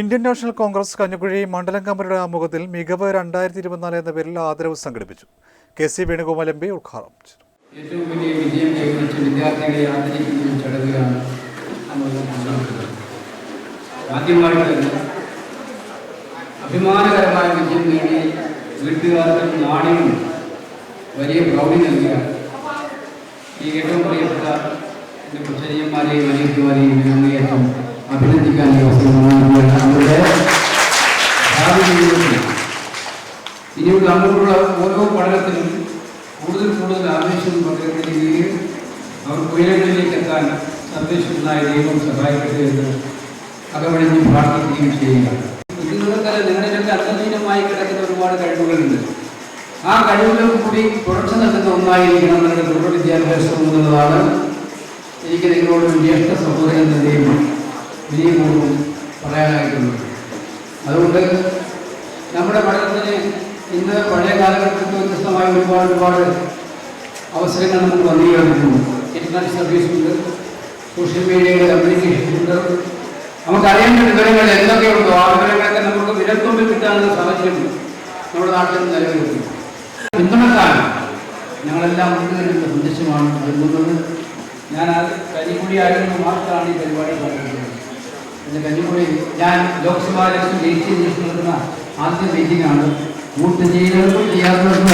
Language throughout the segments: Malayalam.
ഇന്ത്യൻ നാഷണൽ കോൺഗ്രസ് കഞ്ഞുകുഴി മണ്ഡലം കമ്മിറ്റിയുടെ ആമുഖത്തിൽ മികവ് രണ്ടായിരത്തി ഇരുപത്തിനാല് എന്ന പേരിൽ ആദരവ് സംഘടിപ്പിച്ചു. K C Venugopal M P ഉദ്ഘാടനം ചെയ്തു. ഏറ്റവും വലിയ വിജയം കൈവരിച്ച വിദ്യാർത്ഥികളെ അഭിമാനകരമായ വിജയം നേടി വീട്ടുകാർക്കും നാടിനും വലിയ പ്രൗഢി നൽകിയ ഈ ഏറ്റവും പ്രിയപ്പെട്ട എന്റെ കൊച്ചനിയന്മാരെയും അനിയന്മാരെയും അങ്ങേയറ്റം അഭിനന്ദിക്കാൻ ഇനിയുള്ള അങ്ങോട്ടുള്ള ഓരോ പഠനത്തിനും കൂടുതൽ കൂടുതൽ ആവേശം രീതിയിൽ അവർ ഉയരങ്ങളിലേക്ക് എത്താൻ സന്ദേശത്തിനായ ദൈവം സഹായിക്കട്ടെ എന്ന് അകമഴിഞ്ഞ് പ്രാർത്ഥിക്കുകയും ചെയ്യുക. നിങ്ങൾക്കല്ല നിങ്ങളിലൊക്കെ അന്തഹീനമായി കിടക്കുന്ന ഒരുപാട് കഴിവുകളുണ്ട്. ആ കഴിവുകൾ കൂടി തുടർച്ച നൽകുന്ന ഒന്നായിരിക്കണം നിങ്ങളുടെ തുടർ വിദ്യാഭ്യാസം എന്നുള്ളതാണ്. എനിക്ക് നിങ്ങളോട് ജ്യേഷ്ഠ സഹോദരൻ എന്നതിനെയും വിനയപൂർവം പറയാനായിട്ടുള്ളത്. അതുകൊണ്ട് നമ്മുടെ പഠനത്തിന് ഇന്ന് പഴയ കാലഘട്ടത്തിൽ വ്യത്യസ്തമായ ഒരുപാട് ഒരുപാട് അവസരങ്ങൾ നമുക്ക് വന്നു കഴിഞ്ഞിട്ടുണ്ട് ഇന്റർനെറ്റ് സർവീസ് ഉണ്ട് സോഷ്യൽ മീഡിയയുടെ കമ്മ്യൂണിക്കേഷൻ ഉണ്ട്. നമുക്ക് അറിയേണ്ട വിവരങ്ങൾ എന്തൊക്കെയുണ്ടോ ആ വിവരങ്ങളൊക്കെ നമുക്ക് വിരൽത്തുമ്പിൽ കിട്ടാനുള്ള സാഹചര്യം നമ്മുടെ നാട്ടിൽ നിലവിലുണ്ട്. പിന്തുണക്കാൻ ഞങ്ങളെല്ലാം മുൻകരുന്ന സന്ദേശമാണ് നൽകുന്നത്. ഞാൻ അത് കഞ്ഞിക്കുടി ആയിരുന്നു മാത്രമാണ് ഈ പരിപാടി പറഞ്ഞിട്ടുള്ളത് എന്റെ കഞ്ഞിക്കുടി ഞാൻ ലോക്സഭാ ഇലക്ഷൻ ജയിച്ച് നടത്തുന്ന ആദ്യ മീറ്റിംഗ് ചെയ്യുന്നവർക്കും ചെയ്യാത്തവർക്കും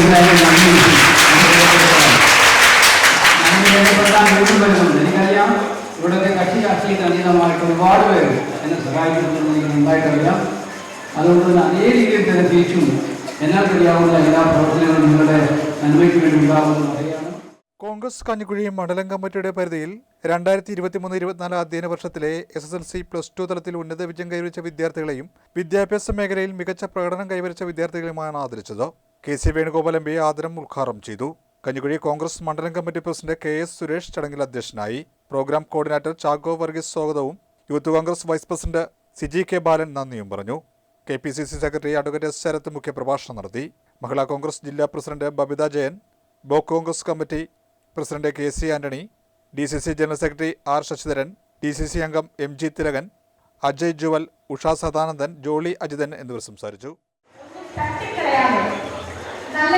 എനിക്കറിയാം ഇവിടുത്തെ കക്ഷി രാഷ്ട്രീയത്തിന് അതീതമായിട്ട് ഒരുപാട് പേര് എന്നെ സഹായിക്കുന്നുണ്ടെന്ന് എനിക്ക് നന്നായിട്ടറിയാം അതുകൊണ്ട് അതേ രീതിയിൽ തന്നെ തിരിച്ചും എന്നാൽ എല്ലാ പ്രവർത്തനങ്ങളും നിങ്ങളുടെ നന്മയ്ക്ക് വേണ്ടി ഉണ്ടാകുമെന്ന് അറിയാം കോൺഗ്രസ് കഞ്ഞിക്കുഴി മണ്ഡലം കമ്മിറ്റിയുടെ പരിധിയിൽ രണ്ടായിരത്തി ഇരുപത്തിമൂന്ന് ഇരുപത്തിനാല് അധ്യയന വർഷത്തിലെ S S L C plus two തലത്തിൽ ഉന്നത വിജയം കൈവരിച്ച വിദ്യാർത്ഥികളെയും വിദ്യാഭ്യാസ മേഖലയിൽ മികച്ച പ്രകടനം കൈവരിച്ച വിദ്യാർത്ഥികളെയുമാണ് ആദരിച്ചത്. K C Venugopal M P ആദരം ഉദ്ഘാടനം ചെയ്തു. കഞ്ഞിക്കുഴി കോൺഗ്രസ് മണ്ഡലം committee president K S Suresh ചടങ്ങിൽ അധ്യക്ഷനായി. പ്രോഗ്രാം കോർഡിനേറ്റർ ചാക്കോ വർഗീസ് സ്വാഗതവും youth Congress vice president Siji K Balan നന്ദിയും പറഞ്ഞു. K P C C secretary advocate S Sarath മുഖ്യപ്രഭാഷണം നടത്തി. മഹിളാ കോൺഗ്രസ് ജില്ലാ president Babitha Jayan block Congress committee president K C Antony D C C general secretary R Sasidharan D C C അംഗം എം ജി തിലകൻ അജയ് ജുവൽ ഉഷ സദാനന്ദൻ ജോളി അജിതൻ എന്നിവർ സംസാരിച്ചു. നല്ല